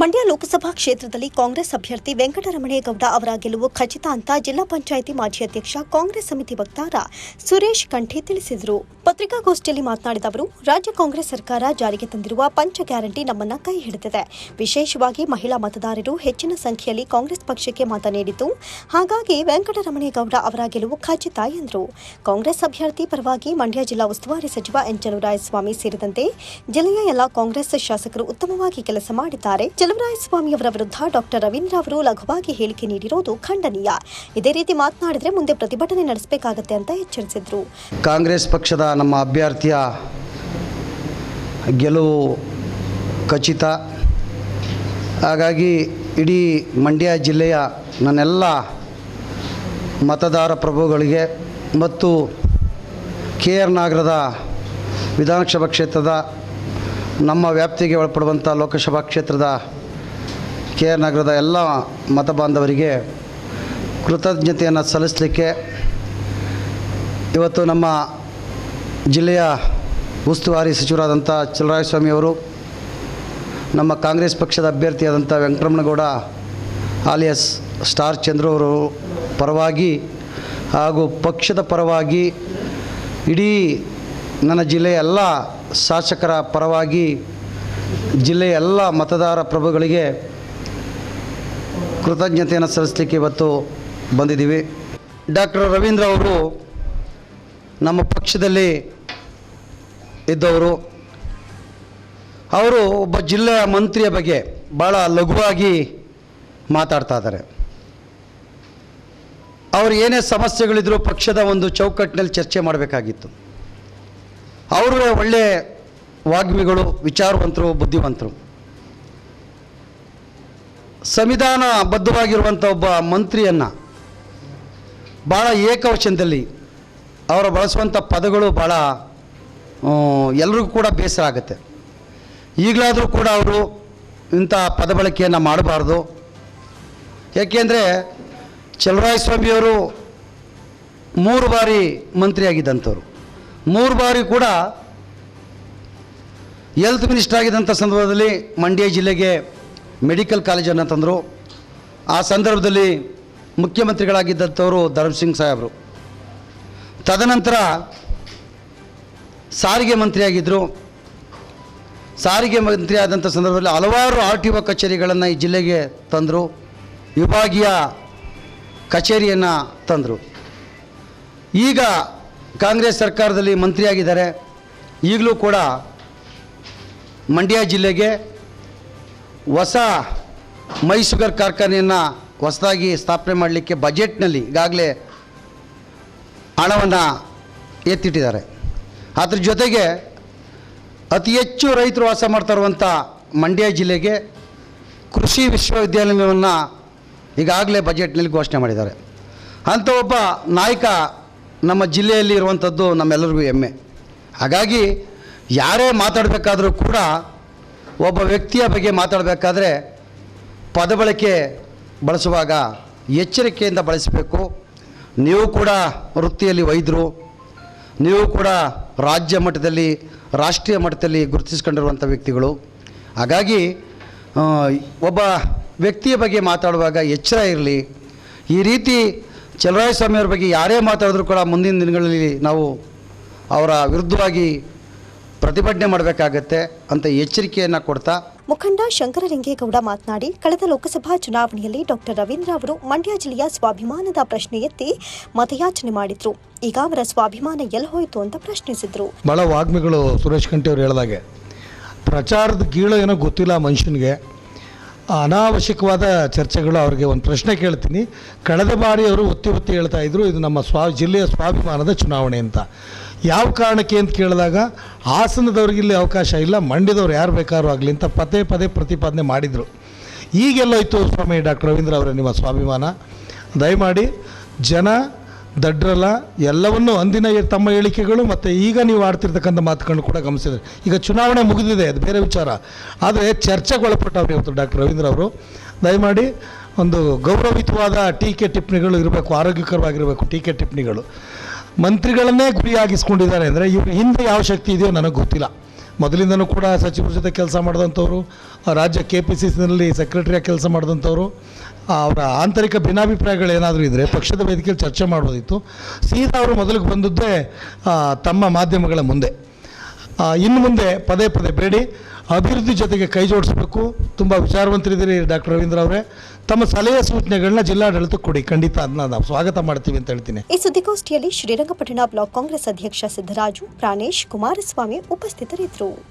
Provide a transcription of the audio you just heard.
ಮಂಡ್ಯ ಲೋಕಸಭಾ ಕ್ಷೇತ್ರದಲ್ಲಿ ಕಾಂಗ್ರೆಸ್ ಅಭ್ಯರ್ಥಿ ವೆಂಕಟರಮಣೇಗೌಡ ಅವರ ಗೆಲುವು ಖಚಿತ ಅಂತ ಜಿಲ್ಲಾ ಪಂಚಾಯಿತಿ ಮಾಜಿ ಅಧ್ಯಕ್ಷ ಕಾಂಗ್ರೆಸ್ ಸಮಿತಿ ವಕ್ತಾರ ಸುರೇಶ್ ಕಂಠಿ ತಿಳಿಸಿದರು. ಪತ್ರಿಕಾಗೋಷ್ಠಿಯಲ್ಲಿ ಮಾತನಾಡಿದ ಅವರು, ರಾಜ್ಯ ಕಾಂಗ್ರೆಸ್ ಸರ್ಕಾರ ಜಾರಿಗೆ ತಂದಿರುವ ಪಂಚ ಗ್ಯಾರಂಟಿ ನಮ್ಮನ್ನ ಕೈ ಹಿಡಿದಿದೆ. ವಿಶೇಷವಾಗಿ ಮಹಿಳಾ ಮತದಾರರು ಹೆಚ್ಚಿನ ಸಂಖ್ಯೆಯಲ್ಲಿ ಕಾಂಗ್ರೆಸ್ ಪಕ್ಷಕ್ಕೆ ಮತ ನೀಡಿತು ಹಾಗಾಗಿ ವೆಂಕಟರಮಣೇಗೌಡ ಅವರ ಗೆಲುವು ಖಚಿತ ಎಂದರು. ಕಾಂಗ್ರೆಸ್ ಅಭ್ಯರ್ಥಿ ಪರವಾಗಿ ಮಂಡ್ಯ ಜಿಲ್ಲಾ ಉಸ್ತುವಾರಿ ಸಚಿವ ಎನ್ ಚಲುವರಾಯಸ್ವಾಮಿ ಸೇರಿದಂತೆ ಜಿಲ್ಲೆಯ ಎಲ್ಲ ಕಾಂಗ್ರೆಸ್ ಶಾಸಕರು ಉತ್ತಮವಾಗಿ ಕೆಲಸ ಮಾಡಿದ್ದಾರೆ. ಚಲುವರಾಯಸ್ವಾಮಿ ಅವರ ವಿರುದ್ಧ ಡಾಕ್ಟರ್ ರವೀಂದ್ರ ಅವರು ಲಘುವಾಗಿ ಹೇಳಿಕೆ ನೀಡಿರೋದು ಖಂಡನೀಯ. ಇದೇ ರೀತಿ ಮಾತನಾಡಿದರೆ ಮುಂದೆ ಪ್ರತಿಭಟನೆ ನಡೆಸಬೇಕಾಗತ್ತೆ ಅಂತ ಎಚ್ಚರಿಸಿದ್ರು. ಕಾಂಗ್ರೆಸ್ ಪಕ್ಷದ ನಮ್ಮ ಅಭ್ಯರ್ಥಿಯ ಗೆಲುವು ಖಚಿತ. ಹಾಗಾಗಿ ಇಡೀ ಮಂಡ್ಯ ಜಿಲ್ಲೆಯ ನನ್ನೆಲ್ಲ ಮತದಾರ ಪ್ರಭುಗಳಿಗೆ ಮತ್ತು ಕೆ ಆರ್ ನಗರದ ವಿಧಾನಸಭಾ ಕ್ಷೇತ್ರದ ನಮ್ಮ ವ್ಯಾಪ್ತಿಗೆ ಒಳಪಡುವಂಥ ಲೋಕಸಭಾ ಕ್ಷೇತ್ರದ ಕೆ ಆರ್ ನಗರದ ಎಲ್ಲ ಮತ ಬಾಂಧವರಿಗೆ ಕೃತಜ್ಞತೆಯನ್ನು ಸಲ್ಲಿಸಲಿಕ್ಕೆ ಇವತ್ತು ನಮ್ಮ ಜಿಲ್ಲೆಯ ಉಸ್ತುವಾರಿ ಸಚಿವರಾದಂಥ ಚಲರಾಯಸ್ವಾಮಿಯವರು ನಮ್ಮ ಕಾಂಗ್ರೆಸ್ ಪಕ್ಷದ ಅಭ್ಯರ್ಥಿಯಾದಂಥ ವೆಂಕಟರಮಣಗೌಡ, ಆಲಿಯಸ್ ಸ್ಟಾರ್ ಚಂದ್ರು ಅವರು ಪರವಾಗಿ ಹಾಗೂ ಪಕ್ಷದ ಪರವಾಗಿ ಇಡೀ ನನ್ನ ಜಿಲ್ಲೆಯ ಎಲ್ಲ ಶಾಸಕರ ಪರವಾಗಿ ಜಿಲ್ಲೆಯ ಎಲ್ಲ ಮತದಾರ ಪ್ರಭುಗಳಿಗೆ ಕೃತಜ್ಞತೆಯನ್ನು ಸಲ್ಲಿಸಲಿಕ್ಕೆ ಇವತ್ತು ಬಂದಿದ್ದೀವಿ. ಡಾಕ್ಟರ್ ರವೀಂದ್ರ ಅವರು ನಮ್ಮ ಪಕ್ಷದಲ್ಲಿ ಇದ್ದವರು. ಅವರು ಒಬ್ಬ ಜಿಲ್ಲೆಯ ಮಂತ್ರಿಯ ಬಗ್ಗೆ ಭಾಳ ಲಘುವಾಗಿ ಮಾತಾಡ್ತಾ ಇದ್ದಾರೆ. ಅವರು ಏನೇ ಸಮಸ್ಯೆಗಳಿದ್ರೂ ಪಕ್ಷದ ಒಂದು ಚೌಕಟ್ಟಿನಲ್ಲಿ ಚರ್ಚೆ ಮಾಡಬೇಕಾಗಿತ್ತು. ಅವರು ಒಳ್ಳೆ ವಾಗ್ಮಿಗಳು, ವಿಚಾರವಂತರು, ಬುದ್ಧಿವಂತರು. ಸಂವಿಧಾನಬದ್ಧವಾಗಿರುವಂಥ ಒಬ್ಬ ಮಂತ್ರಿಯನ್ನು ಭಾಳ ಏಕವಚನದಲ್ಲಿ ಅವರು ಬಳಸುವಂಥ ಪದಗಳು ಭಾಳ ಎಲ್ರಿಗೂ ಕೂಡ ಬೇಸರ ಆಗುತ್ತೆ. ಈಗಲಾದರೂ ಕೂಡ ಅವರು ಇಂಥ ಪದ ಬಳಕೆಯನ್ನು ಮಾಡಬಾರ್ದು. ಏಕೆಂದರೆ ಚಲರಾಯಸ್ವಾಮಿಯವರು ಮೂರು ಬಾರಿ ಮಂತ್ರಿಯಾಗಿದ್ದಂಥವ್ರು. ಮೂರು ಬಾರಿ ಕೂಡ ಹೆಲ್ತ್ ಮಿನಿಸ್ಟರ್ ಆಗಿದ್ದಂಥ ಸಂದರ್ಭದಲ್ಲಿ ಮಂಡ್ಯ ಜಿಲ್ಲೆಗೆ ಮೆಡಿಕಲ್ ಕಾಲೇಜನ್ನು ತಂದರು. ಆ ಸಂದರ್ಭದಲ್ಲಿ ಮುಖ್ಯಮಂತ್ರಿಗಳಾಗಿದ್ದಂಥವರು ಧರ್ಮಸಿಂಗ್ ಸಾಹೇಬರು. ತದನಂತರ ಸಾರಿಗೆ ಮಂತ್ರಿಯಾಗಿದ್ದರು ಸಾರಿಗೆ ಮಂತ್ರಿ ಆದಂಥ ಸಂದರ್ಭದಲ್ಲಿ ಹಲವಾರು ಆರ್ ಟಿ ಒ ಕಚೇರಿಗಳನ್ನು ಈ ಜಿಲ್ಲೆಗೆ ತಂದರು. ವಿಭಾಗೀಯ ಕಚೇರಿಯನ್ನು ತಂದರು. ಈಗ ಕಾಂಗ್ರೆಸ್ ಸರ್ಕಾರದಲ್ಲಿ ಮಂತ್ರಿಯಾಗಿದ್ದಾರೆ. ಈಗಲೂ ಕೂಡ ಮಂಡ್ಯ ಜಿಲ್ಲೆಗೆ ಹೊಸ ಮೈಸುಗರ್ ಕಾರ್ಖಾನೆಯನ್ನು ಹೊಸದಾಗಿ ಸ್ಥಾಪನೆ ಮಾಡಲಿಕ್ಕೆ ಬಜೆಟ್ನಲ್ಲಿ ಈಗಾಗಲೇ ಹಣವನ್ನು ಎತ್ತಿಟ್ಟಿದ್ದಾರೆ. ಅದ್ರ ಜೊತೆಗೆ ಅತಿ ಹೆಚ್ಚು ರೈತರು ವಾಸ ಮಾಡ್ತಾ ಮಂಡ್ಯ ಜಿಲ್ಲೆಗೆ ಕೃಷಿ ವಿಶ್ವವಿದ್ಯಾಲಯವನ್ನು ಈಗಾಗಲೇ ಬಜೆಟ್ನಲ್ಲಿ ಘೋಷಣೆ ಮಾಡಿದ್ದಾರೆ. ಅಂಥ ಒಬ್ಬ ನಾಯಕ ನಮ್ಮ ಜಿಲ್ಲೆಯಲ್ಲಿ ಇರುವಂಥದ್ದು ನಮ್ಮೆಲ್ಲರಿಗೂ ಹೆಮ್ಮೆ. ಹಾಗಾಗಿ ಯಾರೇ ಮಾತಾಡಬೇಕಾದರೂ ಕೂಡ ಒಬ್ಬ ವ್ಯಕ್ತಿಯ ಬಗ್ಗೆ ಮಾತಾಡಬೇಕಾದ್ರೆ ಪದಬಳಕೆ ಬಳಸುವಾಗ ಎಚ್ಚರಿಕೆಯಿಂದ ಬಳಸಬೇಕು. ನೀವು ಕೂಡ ವೃತ್ತಿಯಲ್ಲಿ ವೈದ್ಯರು, ನೀವು ಕೂಡ ರಾಜ್ಯ ಮಟ್ಟದಲ್ಲಿ, ರಾಷ್ಟ್ರೀಯ ಮಟ್ಟದಲ್ಲಿ ಗುರುತಿಸ್ಕೊಂಡಿರುವಂಥ ವ್ಯಕ್ತಿಗಳು. ಹಾಗಾಗಿ ಒಬ್ಬ ವ್ಯಕ್ತಿಯ ಬಗ್ಗೆ ಮಾತಾಡುವಾಗ ಎಚ್ಚರ ಇರಲಿ. ಈ ರೀತಿ ಚಲರಾಯಸ್ವಾಮಿಯವ್ರ ಬಗ್ಗೆ ಯಾರೇ ಮಾತಾಡಿದ್ರು ಕೂಡ ಮುಂದಿನ ದಿನಗಳಲ್ಲಿ ನಾವು ಅವರ ವಿರುದ್ಧವಾಗಿ ಪ್ರತಿಭಟನೆ ಮಾಡಬೇಕಾಗತ್ತೆ ಅಂತ ಎಚ್ಚರಿಕೆಯನ್ನು ಕೊಡ್ತಾ ಮುಖಂಡ ಶಂಕರಲಿಂಗೇಗೌಡ ಮಾತನಾಡಿ ಕಳೆದ ಲೋಕಸಭಾ ಚುನಾವಣೆಯಲ್ಲಿ ಡಾಕ್ಟರ್ ರವೀಂದ್ರ ಅವರು ಮಂಡ್ಯ ಜಿಲ್ಲೆಯ ಸ್ವಾಭಿಮಾನದ ಪ್ರಶ್ನೆ ಎತ್ತಿ ಮತಯಾಚನೆ ಮಾಡಿದ್ರು. ಈಗ ಅವರ ಸ್ವಾಭಿಮಾನ ಎಲ್ಲಿ ಹೋಯಿತು ಅಂತ ಪ್ರಶ್ನಿಸಿದ್ರು. ಬಹಳ ವಾಗ್ಮಿಗಳು ಸುರೇಶ್ ಕಂಠಿ ಅವರು ಹೇಳಿದಾಗೆ ಪ್ರಚಾರದ ಗೀಳು ಏನೋ ಗೊತ್ತಿಲ್ಲ ಮನುಷ್ಯನಿಗೆ. ಅನಾವಶ್ಯಕವಾದ ಚರ್ಚೆಗಳು ಅವರಿಗೆ ಒಂದು ಪ್ರಶ್ನೆ ಕೇಳ್ತೀನಿ. ಕಳೆದ ಬಾರಿ ಅವರು ಒತ್ತಿ ಒತ್ತಿ ಹೇಳ್ತಾ ಇದ್ರು, ಇದು ನಮ್ಮ ಸ್ವಾ, ಜಿಲ್ಲೆಯ ಸ್ವಾಭಿಮಾನದ ಚುನಾವಣೆ ಅಂತ. ಯಾವ ಕಾರಣಕ್ಕೆ ಅಂತ ಕೇಳಿದಾಗ, ಹಾಸನದವ್ರಿಗೆ ಇಲ್ಲಿ ಅವಕಾಶ ಇಲ್ಲ, ಮಂಡ್ಯದವ್ರು ಯಾರು ಬೇಕಾದ್ರೂ ಆಗಲಿ ಅಂತ ಪದೇ ಪದೇ ಪ್ರತಿಪಾದನೆ ಮಾಡಿದರು. ಈಗೆಲ್ಲೋಯ್ತು ಸ್ವಾಮಿ ಡಾಕ್ಟರ್ ರವೀಂದ್ರ ಅವರೇ ನಿಮ್ಮ ಸ್ವಾಭಿಮಾನ. ದಯಮಾಡಿ ಜನ ದಡ್ರಲ್ಲ ಎಲ್ಲವನ್ನೂ ಅಂದಿನ ತಮ್ಮ ಹೇಳಿಕೆಗಳು ಮತ್ತು ಈಗ ನೀವು ಆಡ್ತಿರ್ತಕ್ಕಂಥ ಮಾತುಗಳನ್ನು ಕೂಡ ಗಮನಿಸಿದ್ರೆ. ಈಗ ಚುನಾವಣೆ ಮುಗಿದಿದೆ, ಅದು ಬೇರೆ ವಿಚಾರ. ಆದರೆ ಚರ್ಚೆಗೊಳಪಟ್ಟವ್ರು ಇವತ್ತು ಡಾಕ್ಟರ್ ರವೀಂದ್ರ ಅವರು. ದಯಮಾಡಿ ಒಂದು ಗೌರವಯುತವಾದ ಟೀಕೆ ಟಿಪ್ಪಣಿಗಳು ಇರಬೇಕು, ಆರೋಗ್ಯಕರವಾಗಿರಬೇಕು ಟೀಕೆ ಟಿಪ್ಪಣಿಗಳು. ಮಂತ್ರಿಗಳನ್ನೇ ಗುರಿಯಾಗಿಸ್ಕೊಂಡಿದ್ದಾರೆ ಅಂದರೆ ಇವ್ರ ಹಿಂದೆ ಯಾವ ಶಕ್ತಿ ಇದೆಯೋ ನನಗೆ ಗೊತ್ತಿಲ್ಲ. ಮೊದಲಿಂದನೂ ಕೂಡ ಸಚಿವರ ಜೊತೆ ಕೆಲಸ ಮಾಡಿದಂಥವ್ರು ರಾಜ್ಯ ಕೆ ಪಿ ಸಿ ಸಿನಲ್ಲಿ ಸೆಕ್ರೆಟರಿಯಾಗಿ ಕೆಲಸ ಮಾಡಿದಂಥವ್ರು ಅವರ ಆಂತರಿಕ ಭಿನ್ನಾಭಿಪ್ರಾಯಗಳೇನಾದರೂ ಇದ್ದರೆ ಪಕ್ಷದ ವೇದಿಕೆಯಲ್ಲಿ ಚರ್ಚೆ ಮಾಡೋದಿತ್ತು ಸೀದಾ ಅವರು ಮೊದಲಿಗೆ ಬಂದದ್ದೇ ತಮ್ಮ ಮಾಧ್ಯಮಗಳ ಮುಂದೆ. ಇನ್ನು ಮುಂದೆ ಪದೇ ಪದೇ ಬೇಡಿ. ಅಭಿವೃದ್ಧಿ ಜೊತೆಗೆ ಕೈ ಜೋಡಿಸಬೇಕು. ತುಂಬ ವಿಚಾರವಂತರಿದ್ದೀರಿ ಡಾಕ್ಟರ್ ರವೀಂದ್ರ ಅವರೇ. ತಮ್ಮ ಸಲಹೆ ಸೂಚನೆಗಳನ್ನ ಜಿಲ್ಲಾಡಳಿತಕ್ಕೆ ಕೊಡಿ. ಖಂಡಿತ ಅದನ್ನ ನಾವು ಸ್ವಾಗತ ಮಾಡ್ತೀವಿ ಅಂತ ಹೇಳ್ತೀನಿ. ಈ ಸುದ್ದಿಗೋಷ್ಠಿಯಲ್ಲಿ ಶ್ರೀರಂಗಪಟ್ಟಣ ಬ್ಲಾಕ್ ಕಾಂಗ್ರೆಸ್ ಅಧ್ಯಕ್ಷ ಸಿದ್ದರಾಜು, ಪ್ರಾಣೇಶ್ ಕುಮಾರಸ್ವಾಮಿ ಉಪಸ್ಥಿತರಿದ್ದರು.